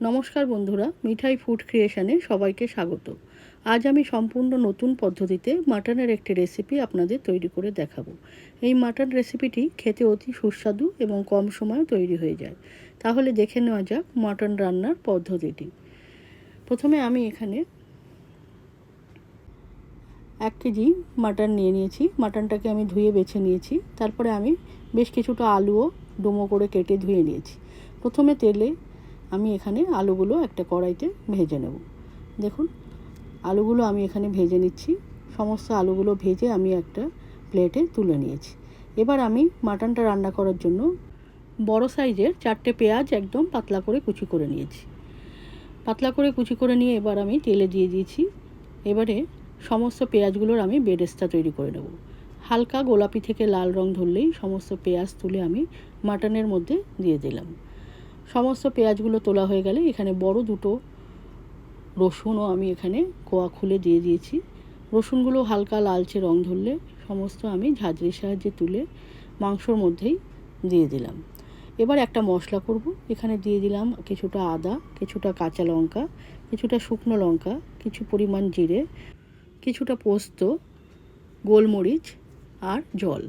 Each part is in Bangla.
নমস্কার বন্ধুরা, মিঠাই ফুড ক্রিয়েশনে সবাইকে স্বাগত। আজ আমি সম্পূর্ণ নতুন পদ্ধতিতে মাটনের একটি রেসিপি আপনাদের তৈরি করে দেখাবো। এই মাটন রেসিপিটি খেতে অতি সুস্বাদু এবং কম সময়ে তৈরি হয়ে যায়। তাহলে দেখে নেওয়া যাক মাটন রান্নার পদ্ধতিটি। প্রথমে আমি এখানে এক কেজি মাটন নিয়ে নিয়েছি। মাটনটাকে আমি ধুয়ে বেছে নিয়েছি। তারপরে আমি বেশ কিছুটা আলুও ডুমো করে কেটে ধুয়ে নিয়েছি। প্রথমে তেলে আমি এখানে আলুগুলো একটা কড়াইতে ভেজে নেব। দেখুন, আলুগুলো আমি এখানে ভেজে নিচ্ছি। সমস্ত আলুগুলো ভেজে আমি একটা প্লেটে তুলে নিয়েছি। এবার আমি মাটনটা রান্না করার জন্য বড় সাইজের চারটে পেঁয়াজ একদম পাতলা করে কুচি করে নিয়েছি। পাতলা করে কুচি করে নিয়ে এবার আমি তেলে দিয়ে দিয়েছি। এবারে সমস্ত পেঁয়াজগুলোর আমি বেরেস্তা তৈরি করে নেব। হালকা গোলাপি থেকে লাল রং ধরলেই সমস্ত পেঁয়াজ তুলে আমি মাটনের মধ্যে দিয়ে দিলাম। সমস্ত পেঁয়াজগুলো তোলা হয়ে গেলে এখানে বড় দুটো রসুনও আমি এখানে কোয়া খুলে দিয়ে দিয়েছি। রসুনগুলো হালকা লালচে রং ধরলে সমস্ত আমি ঝাঁঝরির সাহায্যে তুলে মাংসর মধ্যেই দিয়ে দিলাম। এবার একটা মশলা করব। এখানে দিয়ে দিলাম কিছুটা আদা, কিছুটা কাঁচা লঙ্কা, কিছুটা শুকনো লঙ্কা, কিছু পরিমাণ জিরে, কিছুটা পোস্ত, গোলমরিচ আর জল।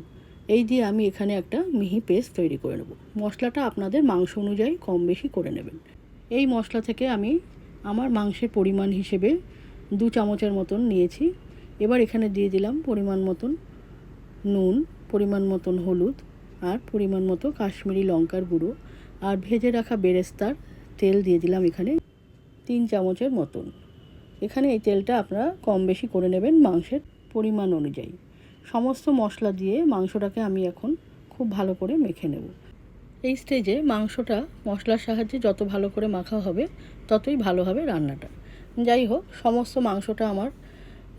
এই দিয়ে আমি এখানে একটা মিহি পেস্ট তৈরি করে নেব। মশলাটা আপনাদের মাংস অনুযায়ী কম বেশি করে নেবেন। এই মশলা থেকে আমি আমার মাংসের পরিমাণ হিসেবে দু চামচের মতন নিয়েছি। এবার এখানে দিয়ে দিলাম পরিমাণ মতন নুন, পরিমাণ মতন হলুদ আর পরিমাণ মতো কাশ্মীরি লঙ্কার গুঁড়ো আর ভেজে রাখা বেরেস্তার তেল দিয়ে দিলাম এখানে তিন চামচের মতন। এখানে এই তেলটা আপনারা কম বেশি করে নেবেন মাংসের পরিমাণ অনুযায়ী। সমস্ত মশলা দিয়ে মাংসটাকে আমি এখন খুব ভালো করে মেখে নেব। এই স্টেজে মাংসটা মশলার সাহায্যে যত ভালো করে মাখা হবে, ততই ভালো হবে রান্নাটা। যাই হোক, সমস্ত মাংসটা আমার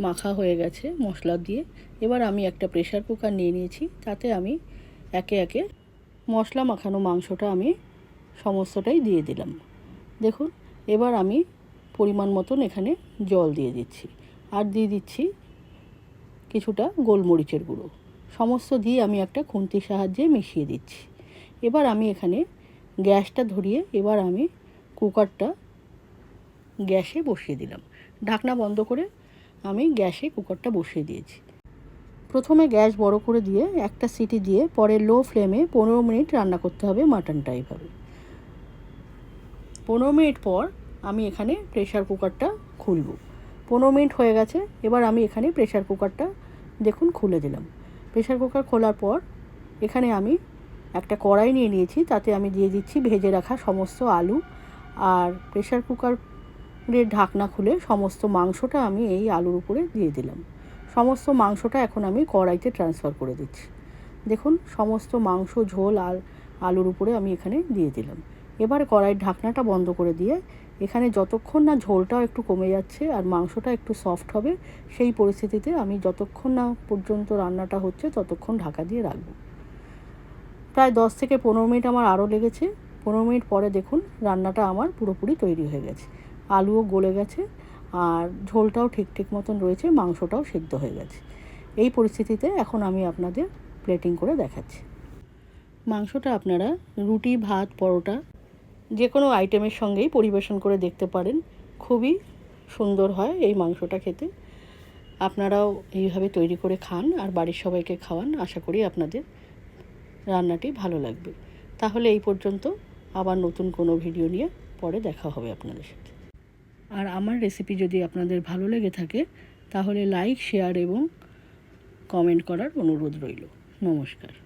মাখা হয়ে গেছে মশলা দিয়ে। এবার আমি একটা প্রেশার কুকার নিয়ে নিয়েছি, তাতে আমি একে একে মশলা মাখানো মাংসটা আমি সমস্তটাই দিয়ে দিলাম। দেখুন, এবার আমি পরিমাণ মতন এখানে জল দিয়ে দিচ্ছি। আর দিয়ে দিচ্ছি কিছুটা গোলমরিচের গুঁড়ো। সমস্ত দিয়ে আমি একটা খুন্তির সাহায্যে মিশিয়ে দিচ্ছি। এবার আমি এখানে গ্যাসটা ধরিয়ে এবার আমি কুকারটা গ্যাসে বসিয়ে দিলাম। ঢাকনা বন্ধ করে আমি গ্যাসে কুকারটা বসিয়ে দিয়েছি। প্রথমে গ্যাস বড় করে দিয়ে একটা সিটি দিয়ে পরে লো ফ্লেমে পনেরো মিনিট রান্না করতে হবে মাটনটা এইভাবে পনেরো মিনিট পর আমি এখানে প্রেশার কুকারটা খুলব। পনেরো মিনিট হয়ে গেছে, এবার আমি এখানে প্রেশার কুকারটা দেখুন, খুলে দিলাম। প্রেশার কুকার খোলার পর এখানে আমি একটা কড়াই নিয়ে নিয়েছি, তাতে আমি দিয়ে দিচ্ছি ভেজে রাখা সমস্ত আলু আর প্রেশার কুকারের ঢাকনা খুলে সমস্ত মাংসটা আমি এই আলুর উপরে দিয়ে দিলাম। সমস্ত মাংসটা এখন আমি কড়াইতে ট্রান্সফার করে দিচ্ছি। দেখুন, সমস্ত মাংস, ঝোল আর আলুর উপরে আমি এখানে দিয়ে দিলাম। এবার কড়াইয়ের ঢাকনাটা বন্ধ করে দিয়ে এখানে যতক্ষণ না ঝোলটাও একটু কমে যাচ্ছে আর মাংসটা একটু সফট হবে, সেই পরিস্থিতিতে আমি যতক্ষণ না পর্যন্ত রান্নাটা হচ্ছে ততক্ষণ ঢাকা দিয়ে রাখব। প্রায় দশ থেকে পনেরো মিনিট আমার আরও লেগেছে। পনেরো মিনিট পরে দেখুন রান্নাটা আমার পুরোপুরি তৈরি হয়ে গেছে। আলুও গলে গেছে আর ঝোলটাও ঠিক ঠিক মতন রয়েছে, মাংসটাও সেদ্ধ হয়ে গেছে। এই পরিস্থিতিতে এখন আমি আপনাদের প্লেটিং করে দেখাচ্ছি। মাংসটা আপনারা রুটি, ভাত, পরোটা যে কোনো আইটেমের সঙ্গেই পরিবেশন করে দেখতে পারেন। খুবই সুন্দর হয় এই মাংসটা খেতে। আপনারাও এইভাবে তৈরি করে খান আর বাড়ির সবাইকে খাওয়ান। আশা করি আপনাদের রান্নাটি ভালো লাগবে। তাহলে এই পর্যন্ত আবার নতুন কোনো ভিডিও নিয়ে পরে দেখা হবে আপনাদের সাথে। আর আমার রেসিপি যদি আপনাদের ভালো লেগে থাকে, তাহলে লাইক, শেয়ার এবং কমেন্ট করার অনুরোধ রইল। নমস্কার।